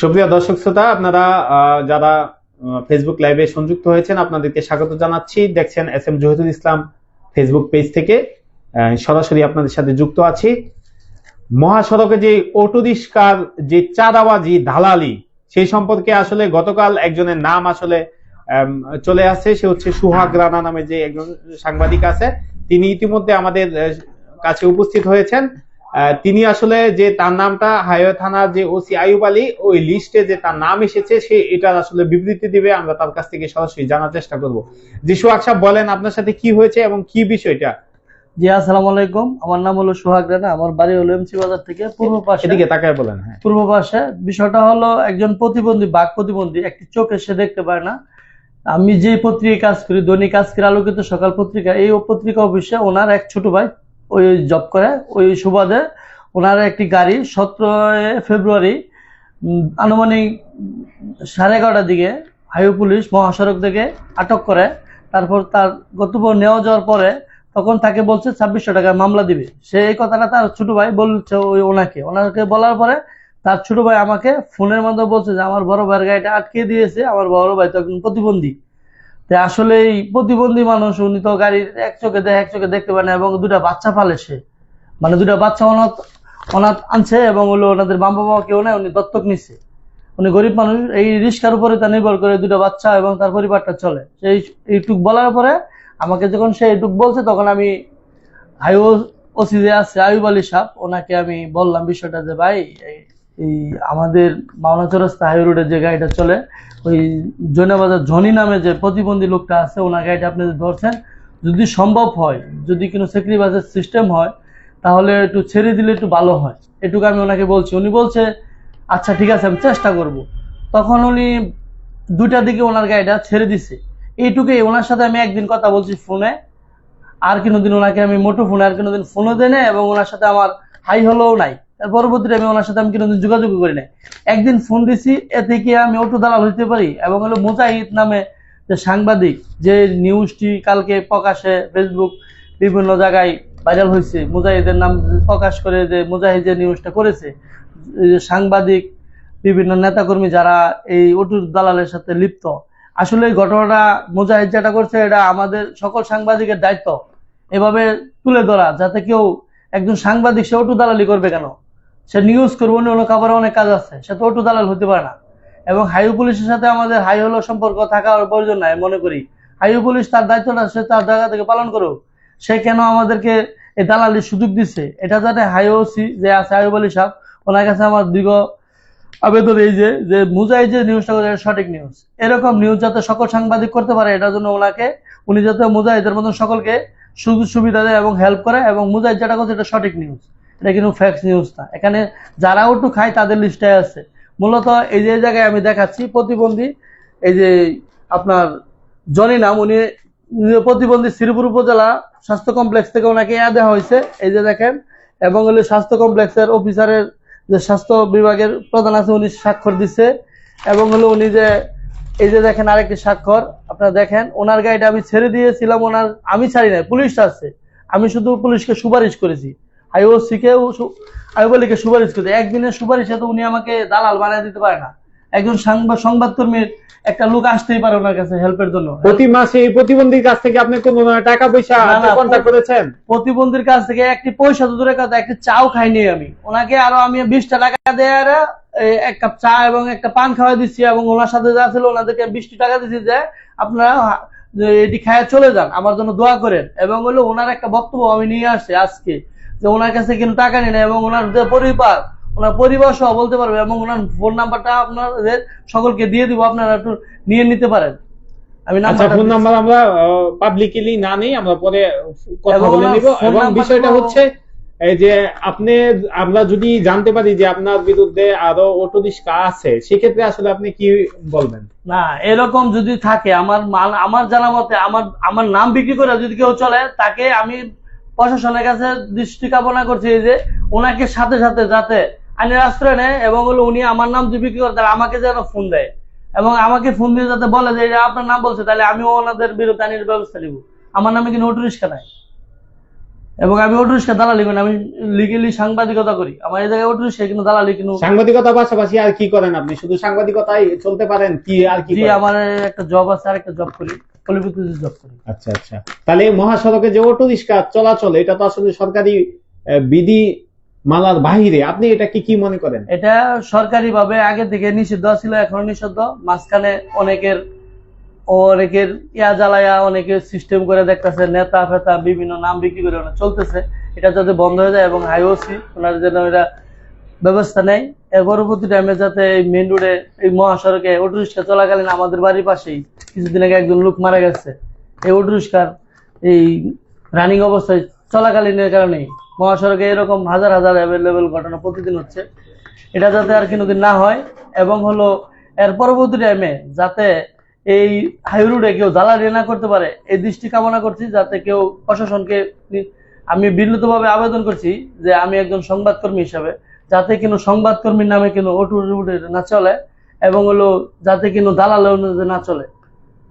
সুপ্রিয় দর্শক শ্রোতা, আপনারা যারা ফেসবুক লাইভে সংযুক্ত হয়েছেন, আপনাদেরকে স্বাগত জানাচ্ছি। দেখছেন S M Zahirul Islam Facebook page থেকে। সরাসরি আপনাদের সাথে যুক্ত আছি। মহাসড়কে যে অটো রিস্কার যে চাঁদাবাজি, দালালি, সেই সম্পর্কে আসলে গতকাল একজনের নাম আসলে চলে আসছে। সে হচ্ছে সুহাগ রানা নামে যে একজন সাংবাদিক আছে, তিনি ইতিমধ্যে আমাদের কাছে উপস্থিত হয়েছেন। তিনি আসলে যে তার নামটা হাইওয়ে থানার যে ওসি আয়ুব আলী ওই লিস্টে যে তার নাম এসেছে সে এটার আসলে বিবৃতি দিবে। আমরা তার কাছ থেকে সরাসরি জানার চেষ্টা করব। জি সোহাগ সাহেব বলেন আপনার সাথে কি হয়েছে এবং কি বিষয়টা? জি আসসালামু আলাইকুম। আমার নাম হলো সোহাগ রানা। আমার বাড়ি হলো এমসি বাজার থেকে পূর্ব পাশে। এদিকে তাকায় বলেন হ্যাঁ। পূর্ব পাশে। বিষয়টা হলো একজন প্রতিবন্ধী বাঘ প্রতিবন্ধী একটি চোখে সে দেখতে পায় না। আমি যে পত্রিকায় কাজ করি দৈনিক আজকের আলোকিত সকাল পত্রিকা এই পত্রিকা অফিসে ওনার এক ছোট ভাই ওই জব করে, ওই সুবাদে ওনার একটি গাড়ি সতেরোই ফেব্রুয়ারি আনুমানিক সাড়ে এগারোটার দিকে হাইওয়ে পুলিশ মহাসড়ক থেকে আটক করে। তারপর তার গতব্য নেওয়া যাওয়ার পরে তখন তাকে বলছে, ছাব্বিশশো টাকা মামলা দিবে। সে এই কথাটা তার ছোট ভাই বলছে ওই ওনাকে। ওনাকে বলার পরে তার ছোট ভাই আমাকে ফোনের মাধ্যমে বলছে যে, আমার বড় ভাইয়ের গাড়িটা আটকে দিয়েছে, আমার বড় ভাই তো একজন প্রতিবন্ধী। আসলে এই প্রতিবন্ধী মানুষ, উনি তো গাড়ির এক চোখে দেখে, এক চোখে দেখতে পায় না এবং দুটা বাচ্চা পালে সে। মানে দুটা বাচ্চা অনাথ অনাথ আনছে এবং হলো ওনাদের মা বাবা কেউ নেই, উনি দত্তক নিচ্ছে উনি গরিব মানুষ, এই রিস্কার উপরে তা নির্ভর করে দুটো বাচ্চা এবং তার পরিবারটা চলে। সেই এইটুক বলার পরে আমাকে যখন সে এইটুক বলছে, তখন আমি হাইও ওসি যে আছে আয়ুব আলী সাহ ওনাকে আমি বললাম বিষয়টা যে, ভাই এই- আমাদের মাওনা চৌরাস্তা হাই রোডে যে গাড়িটা চলে, ওই জৈনাবাজার জনি নামে যে প্রতিবন্ধী লোকটা আছে, ওনার গাড়িটা আপনি ধরছেন, যদি সম্ভব হয়, যদি কোনো সেক্রিবাসের সিস্টেম হয়, তাহলে একটু ছেড়ে দিলে একটু ভালো হয়। এটুকু আমি ওনাকে বলছি। উনি বলছে আচ্ছা ঠিক আছে, আমি চেষ্টা করব। তখন উনি দুটার দিকে ওনার গাড়িটা ছেড়ে দিছে। এইটুকুই ওনার সাথে আমি একদিন কথা বলছি ফোনে। আর কোনোদিন ওনাকে আমি মোটো ফোনে আর কোনোদিন ফোনও দেয় না এবং ওনার সাথে আমার হাই হলেও নাই। পরবর্তীতে আমি ওনার সাথে আমি কোনোদিন যোগাযোগ করি নাই। একদিন ফোন দিছি এতে কি আমি অটো দালাল হইতে পারি এবং হলো মুজাহিদ নামে যে সাংবাদিক, যে নিউজটি কালকে প্রকাশে ফেসবুক বিভিন্ন জায়গায় ভাইরাল হয়েছে মুজাহিদের নাম প্রকাশ করে যে মুজাহিদ যে নিউজটা করেছে সাংবাদিক, বিভিন্ন নেতাকর্মী যারা এই অটুর দালালের সাথে লিপ্ত। আসলে এই ঘটনাটা মুজাহিদ যেটা করছে, এটা আমাদের সকল সাংবাদিকের দায়িত্ব। এভাবে তুলে ধরা, যাতে কেউ একজন সাংবাদিক সে অটু দালালি করবে কেন? সে নিউজ করব, অন্য অন্য অনেক কাজ আছে। সে তো অটু দালাল হতে পারে না। এবং হাইও পুলিশের সাথে আমাদের হাই হলো সম্পর্ক থাকার প্রয়োজন নাই, মনে করি। হাইও পুলিশ তার দায়িত্বটা সে তার জায়গা থেকে পালন করুক। সে কেন আমাদেরকে এই দালালির সুযোগ দিচ্ছে এটা যাতে হাইওসি যে আছে আইব আলী সাহেব, ওনার কাছে আমার দীর্ঘ আবেদন এই যে যে মুজাহিদ যে নিউজটা করে সঠিক নিউজ এরকম নিউজ যাতে সকল সাংবাদিক করতে পারে, এটার জন্য ওনাকে, উনি যাতে মুজাহিদের মতন সকলকে সুযোগ সুবিধা দেয় এবং হেল্প করে, এবং মুজাহিদ যেটা করছে, এটা সঠিক নিউজ এটা কিন্তু ফ্যাক্স নিউজ না। এখানে যারা একটু খায়, তাদের লিস্টে আছে। মূলত এই যে জায়গায় আমি দেখাচ্ছি, প্রতিবন্ধী, এই যে আপনার জনি নাম, উনি প্রতিবন্ধী শ্রীপুর উপজেলা স্বাস্থ্য কমপ্লেক্স থেকে ওনাকে ইয়া দেওয়া হয়েছে। এই যে দেখেন, এবং হলে স্বাস্থ্য কমপ্লেক্সের অফিসারের যে স্বাস্থ্য বিভাগের প্রধান আছে, উনি স্বাক্ষর দিচ্ছে এবং হলো উনি যে, এই যে দেখেন আরেকটি স্বাক্ষর, আপনারা দেখেন, ওনার গাড়িটা আমি ছেড়ে দিয়েছিলাম, ওনার, আমি ছাড়ি নাই, পুলিশ আছে। আমি শুধু পুলিশকে সুপারিশ করেছি। আইওসিকেও আইওবলিকে সুপারিশ করেছি একদিনের সুপারিশে তো উনি আমাকে দালাল বানিয়ে দিতে পারে না। একজন সংবাদ সংবাদকর্মীর একটা লোক আসতেই পারে ওনার কাছে হেল্পের জন্য। প্রতি মাসে এই প্রতিবন্ধীর কাছ থেকে আপনি কোনো টাকা পয়সা কন্ট্যাক্ট করেছেন? প্রতিবন্ধীর কাছ থেকে একটি পয়সা তো দূরের কথা একটি চাও খাইনি আমি। ওনাকে আরও আমি বিশটা টাকা দেওয়ার এক কাপ চা এবং একটা পান খাওয়া দিচ্ছি এবং ওনার সাথে যা ছিল ওনাদেরকে বিশটি টাকা দিচ্ছি যে আপনারা এটি খায় চলে যান আমার জন্য দোয়া করেন। এবং হলো ওনার একটা বক্তব্য আমি নিয়ে আসছি আজকে। যে ওনার কাছে কিন্তু টাকা নেই না এবং ওনার যে পরিবার ওনার পরিবার সহ বলতে পারবে এবং ওনার ফোন নাম্বারটা আপনাদের সকলকে দিয়ে দিব আপনারা একটু নিয়ে নিতে পারেন। আমি আচ্ছা ফোন নাম্বার আমরা পাবলিকলি না নেই আমরা পরে কথা বলে নিব। এবং বিষয়টা হচ্ছে এই যে আপনি আমরা যদি জানতে পারি যে আপনার বিরুদ্ধে আরও অটো আছে সেক্ষেত্রে আসলে আপনি কি বলবেন? না এরকম যদি থাকে আমার আমার জানা মতে আমার আমার নাম বিক্রি করে যদি কেউ চলে তাকে আমি প্রশাসনের কাছে দৃষ্টি কামনা করছি যে ওনাকে সাথে সাথে যাতে আইনের আশ্রয় নেয় এবং হলো উনি আমার নাম যদি বিক্রি করে তাহলে আমাকে যেন ফোন দেয়। এবং আমাকে ফোন দিয়ে যাতে বলে যে আপনার নাম বলছে তাহলে আমিও ওনাদের বিরুদ্ধে আইনের ব্যবস্থা নিব। আমার নামে কিন্তু অটো রিক্সা নাই? এবং আমি অটো রিক্সা দালালি করি আমি লিগেলি সাংবাদিকতা করি। আমার এই জায়গায় অটো রিক্সা কিন্তু দালালি কিন্তু সাংবাদিকতার পাশাপাশি আর কি করেন আপনি? শুধু সাংবাদিকতাই চলতে পারেন কি আর কি আমার একটা জব আছে আর একটা জব করি। পলিবিদ্যুৎ জব করি আচ্ছা আচ্ছা। তাহলে মহাসড়কে যে অটো রিক্সা চলাচল এটা তো আসলে সরকারি বিধি মালার বাহিরে। আপনি এটা কি কি মনে করেন? এটা সরকারি ভাবে আগে থেকে নিষিদ্ধ ছিল এখন নিষিদ্ধ। মাঝখানে অনেকের অনেকের ইয়া জ্বালায়া অনেকে সিস্টেম করে দেখতেছে নেতা ফেতা বিভিন্ন নাম বিক্রি করে চলতেছে। এটা যাতে বন্ধ হয়ে যায় এবং হাইওসি ওনার যেন এরা ব্যবস্থা এর পরবর্তী টাইমে যাতে এই মেন রোডে এই মহাসড়কে অটো রিক্সা চলাকালীন আমাদের বাড়ির পাশেই কিছুদিন আগে একজন লোক মারা গেছে। এই অটো রিক্সার এই রানিং অবস্থায় চলাকালীনের কারণে মহাসড়কে এরকম হাজার হাজার অ্যাভেলেবেল ঘটনা প্রতিদিন হচ্ছে। এটা যাতে আর কোনোদিন না হয় এবং হলো এর পরবর্তী টাইমে যাতে এই হাই রোডে কেউ জ্বালানি না করতে পারে, এই দৃষ্টি কামনা করছি যাতে কেউ প্রশাসনকে আমি বিনীতভাবে আবেদন করছি যে আমি একজন সংবাদকর্মী হিসাবে যাতে কোনো সংবাদকর্মীর নামে কোনো অটো রুটে না চলে এবং হলো যাতে কোনো দালাল না চলে।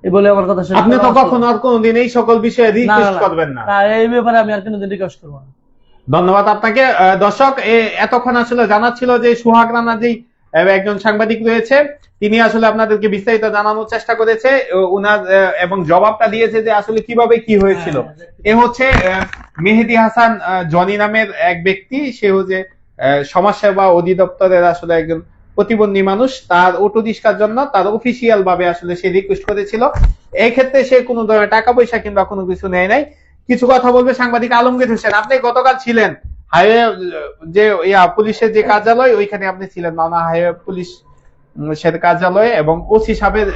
এই বলে আমার কথা আপনি তো কখনো আর কোনোদিন এই সকল বিষয়ে রিকোয়েস্ট করবেন না। না এই ব্যাপারে আমি আর কোনোদিন রিকোয়েস্ট করব না। ধন্যবাদ আপনাকে। দর্শক এতক্ষণ আসলে জানাচ্ছিল যে সুহাগ রানা যেই একজন সাংবাদিক রয়েছে তিনি আসলে আপনাদেরকে বিস্তারিত জানানোর চেষ্টা করেছে উনার এবং জবাবটা দিয়েছে যে আসলে কীভাবে কি হয়েছিল। এ হচ্ছে মেহেদি হাসান জনি নামের এক ব্যক্তি সে হচ্ছে সমাজসেবা অধিদপ্তরের আসলে একজন প্রতিবন্ধী মানুষ, তার অটো রিক্সার জন্য তার অফিসিয়াল ভাবে আসলে সে রিকোয়েস্ট করেছিল। এই ক্ষেত্রে সে কোনো ধরনের টাকা পয়সা কিংবা কোনো কিছু নেয় নাই। কিছু কথা বলবে সাংবাদিক আলমগীর হোসেন, আপনি গতকাল ছিলেন হাইওয়ে, যে ইয়া, পুলিশের যে কার্যালয়, ওইখানে আপনি ছিলেন মানা হাইওয়ে পুলিশ সে কার্যালয়ে এবং ওসি সাহেবের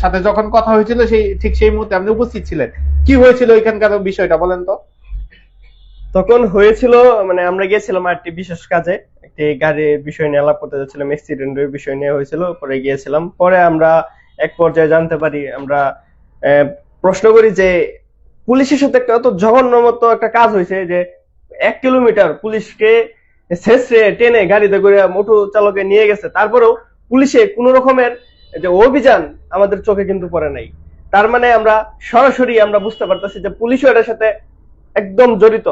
সাথে যখন কথা হয়েছিল, সেই, ঠিক সেই মুহূর্তে আপনি উপস্থিত ছিলেন। কি হয়েছিল ওইখানকার বিষয়টা বলেন তো? তখন হয়েছিল মানে আমরা গিয়েছিলাম একটি বিশেষ কাজে, একটি গাড়ির বিষয় নিয়ে আলাপ করতে যাচ্ছিলাম অ্যাক্সিডেন্টের বিষয় নিয়ে হয়েছিল, পরে গিয়েছিলাম। পরে আমরা এক পর্যায়ে জানতে পারি, আমরা প্রশ্ন করি যে পুলিশের সাথে কত জঘন্য মতো একটা কাজ হয়েছে যে এক কিলোমিটার পুলিশকে শেষে টেনে গাড়িতে করে মোটর চালকে নিয়ে গেছে। তারপরেও পুলিশে কোনো রকমের যে অভিযান আমাদের চোখে কিন্তু পড়ে নাই। তার মানে আমরা সরাসরি আমরা বুঝতে পারতেছি যে পুলিশও এটার সাথে একদম জড়িত।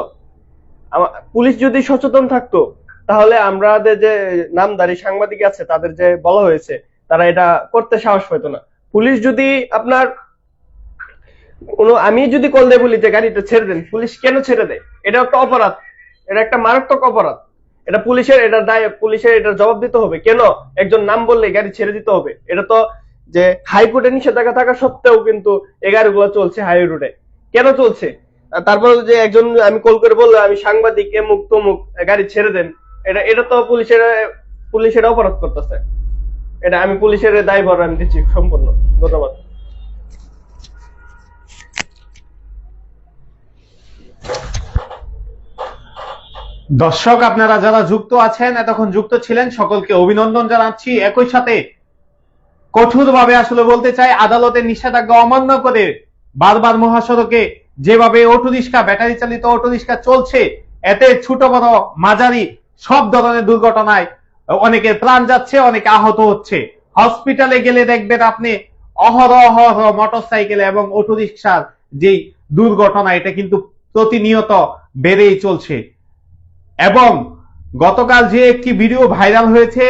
পুলিশ যদি সচেতন থাকতো, তাহলে আমাদের যে নামদারি সাংবাদিক আছে, তাদের যে বলা হয়েছে, তারা এটা করতে সাহস পেতো না। পুলিশ যদি আপনার কোনো, আমি যদি কল দিয়ে বলি যে গাড়িটা ছেড়ে দেন, পুলিশ কেন ছেড়ে দেয়? এটা একটা অপরাধ। এটা একটা মারাত্মক অপরাধ। এটা পুলিশের, এটা দায়, পুলিশের এটা জবাব দিতে হবে। কেন? একজন নাম বললে গাড়ি ছেড়ে দিতে হবে। এটা তো যে হাইকোর্টে নিষেধাজ্ঞা থাকা সত্ত্বেও কিন্তু এই গাড়িগুলো চলছে হাই রোডে কেন চলছে? তারপর যে একজন আমি কল করে বলল, আমি সাংবাদিক এমুক তমুক গাড়ি ছেড়ে দেন। এটা এটা তো পুলিশের পুলিশের অপরাধ করতেছে। এটা আমি পুলিশের দায়ভার আমি দিচ্ছি সম্পূর্ণ। ধন্যবাদ। দর্শক, আপনারা যারা যুক্ত আছেন, এতক্ষণ যুক্ত ছিলেন, সকলকে অভিনন্দন জানাচ্ছি। একই সাথে কঠোরভাবে আসলে বলতে চাই, আদালতের নিষেধাজ্ঞা অমান্য করে বারবার মহাসড়কে যেভাবে অটো রিক্সা ব্যাটারি চালিত অটো রিক্সা চলছে, এতে ছোট বড় মাঝারি সব ধরনের দুর্ঘটনায় অনেকের প্রাণ যাচ্ছে, অনেকে আহত হচ্ছে। হসপিটালে গেলে দেখবেন আপনি অহরহ মোটর সাইকেল এবং অটো রিক্সার যেই দুর্ঘটনা, এটা কিন্তু প্রতিনিয়ত বেড়েই চলছে। এবং গতকাল যে একটি ভিডিও ভাইরাল হয়েছে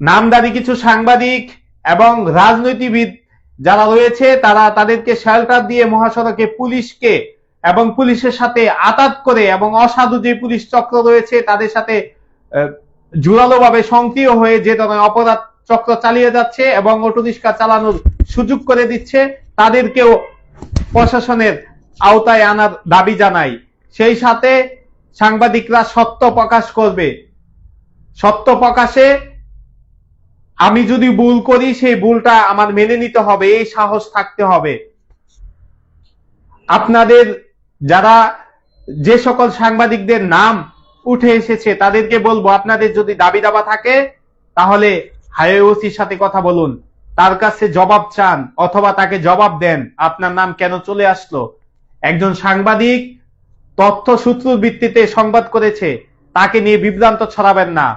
নামদারি কিছু সাংবাদিক এবং রাজনীতিবিদ যারা রয়েছে, তারা তাদেরকে শেল্টার দিয়ে মহাসড়কে পুলিশকে এবং পুলিশের সাথে আতাত করে এবং অসাধু যে পুলিশ চক্র রয়েছে, তাদের সাথে জোরালো ভাবে সক্রিয় হয়ে যে ধরনের অপরাধ চক্র চালিয়ে যাচ্ছে এবং অটোরিক্সা চালানোর সুযোগ করে দিচ্ছে, তাদেরকেও প্রশাসনের আওতায় আনার দাবি জানাই। সেই সাথে সাংবাদিকরা সত্য প্রকাশ করবে। সত্য প্রকাশে আমি যদি ভুল করি, সেই ভুলটা আমার মেনে নিতে হবে, এই সাহস থাকতে হবে। আপনাদের যারা যে সকল সাংবাদিকদের নাম উঠে এসেছে, তাদেরকে বলব, আপনাদের যদি দাবি দাবা থাকে, তাহলে হাইওয়ে ওসির সাথে কথা বলুন। তার কাছে জবাব চান, অথবা তাকে জবাব দেন, আপনার নাম কেন চলে আসলো? একজন সাংবাদিক তথ্য সূত্রের ভিত্তিতে সংবাদ করেছে, তাকে নিয়ে বিভ্রান্ত ছড়াবেন না।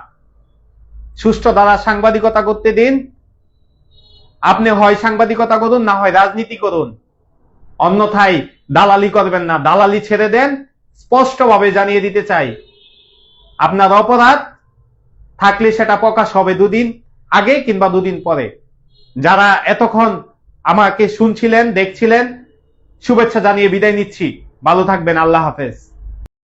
সুষ্ঠু দ্বারা সাংবাদিকতা করতে দিন। আপনি হয় সাংবাদিকতা করুন, না হয় রাজনীতি করুন। অন্যথায় দালালি করবেন না। দালালি ছেড়ে দেন, স্পষ্টভাবে জানিয়ে দিতে চাই। আপনার অপরাধ থাকলে সেটা প্রকাশ হবে দুদিন আগে কিংবা দুদিন পরে। যারা এতক্ষণ আমাকে শুনছিলেন, দেখছিলেন, শুভেচ্ছা জানিয়ে বিদায় নিচ্ছি। ভালো থাকবেন, আল্লাহ হাফেজ।